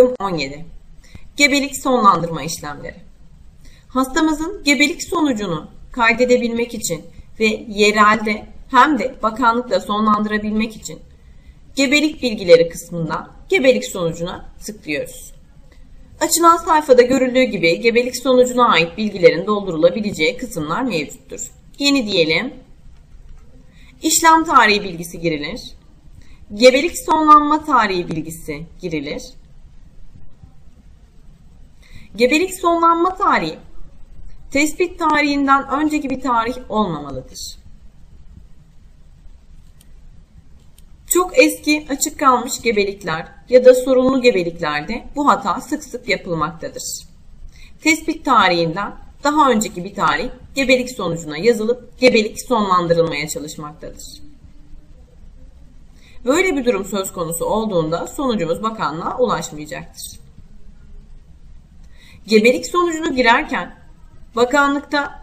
17. Gebelik sonlandırma işlemleri. Hastamızın gebelik sonucunu kaydedebilmek için ve yerelde hem de bakanlıkla sonlandırabilmek için gebelik bilgileri kısmında gebelik sonucuna tıklıyoruz. Açılan sayfada görüldüğü gibi gebelik sonucuna ait bilgilerin doldurulabileceği kısımlar mevcuttur. Yeni diyelim. İşlem tarihi bilgisi girilir. Gebelik sonlanma tarihi bilgisi girilir. Gebelik sonlanma tarihi tespit tarihinden önceki bir tarih olmamalıdır. Çok eski açık kalmış gebelikler ya da sorunlu gebeliklerde bu hata sık sık yapılmaktadır. Tespit tarihinden daha önceki bir tarih gebelik sonucuna yazılıp gebelik sonlandırılmaya çalışmaktadır. Böyle bir durum söz konusu olduğunda sonucumuz bakanlığa ulaşmayacaktır. Gebelik sonucunu girerken bakanlıkta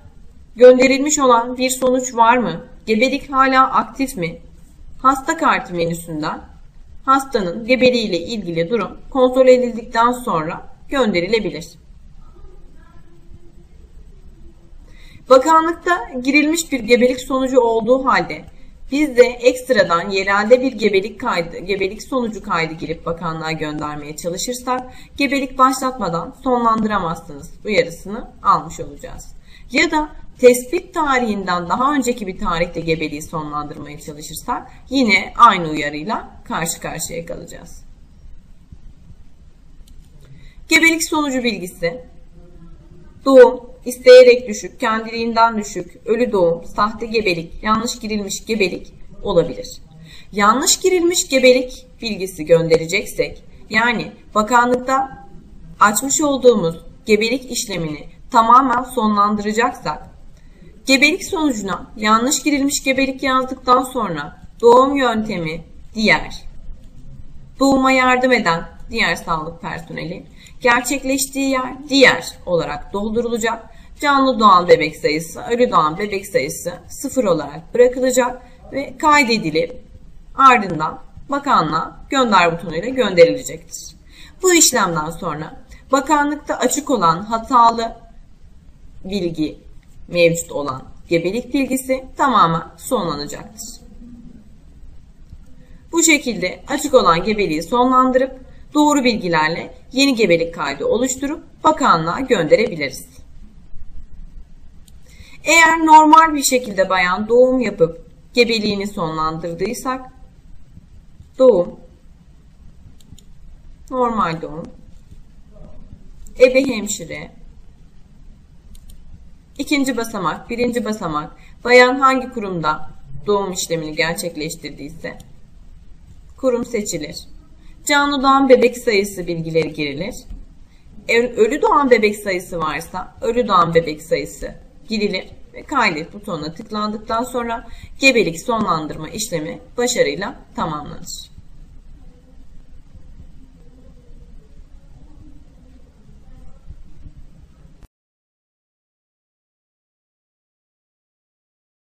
gönderilmiş olan bir sonuç var mı? Gebelik hala aktif mi? Hasta kartı menüsünden hastanın gebeliğiyle ilgili durum kontrol edildikten sonra gönderilebilir. Bakanlıkta girilmiş bir gebelik sonucu olduğu halde biz de ekstradan yerelde bir gebelik kaydı, gebelik sonucu kaydı girip bakanlığa göndermeye çalışırsak gebelik başlatmadan sonlandıramazsınız uyarısını almış olacağız. Ya da tespit tarihinden daha önceki bir tarihte gebeliği sonlandırmaya çalışırsak yine aynı uyarıyla karşı karşıya kalacağız. Gebelik sonucu bilgisi Doğum, isteyerek düşük, kendiliğinden düşük, ölü doğum, sahte gebelik, yanlış girilmiş gebelik olabilir. Yanlış girilmiş gebelik bilgisi göndereceksek, yani bakanlıkta açmış olduğumuz gebelik işlemini tamamen sonlandıracaksak, gebelik sonucuna yanlış girilmiş gebelik yazdıktan sonra doğum yöntemi diğer, doğuma yardım eden diğer sağlık personeli, gerçekleştiği yer diğer olarak doldurulacak. Canlı doğan bebek sayısı, ölü doğan bebek sayısı sıfır olarak bırakılacak ve kaydedilip ardından bakanlığa gönder butonuyla gönderilecektir. Bu işlemden sonra bakanlıkta açık olan hatalı bilgi mevcut olan gebelik bilgisi tamamen sonlanacaktır. Bu şekilde açık olan gebeliği sonlandırıp doğru bilgilerle yeni gebelik kaydı oluşturup bakanlığa gönderebiliriz. Eğer normal bir şekilde bayan doğum yapıp gebeliğini sonlandırdıysak doğum normal doğum ebe hemşire ikinci basamak birinci basamak bayan hangi kurumda doğum işlemini gerçekleştirdiyse kurum seçilir. Canlı doğan bebek sayısı bilgileri girilir. Ölü doğan bebek sayısı varsa ölü doğan bebek sayısı girilir ve kaydet butonuna tıklandıktan sonra gebelik sonlandırma işlemi başarıyla tamamlanır.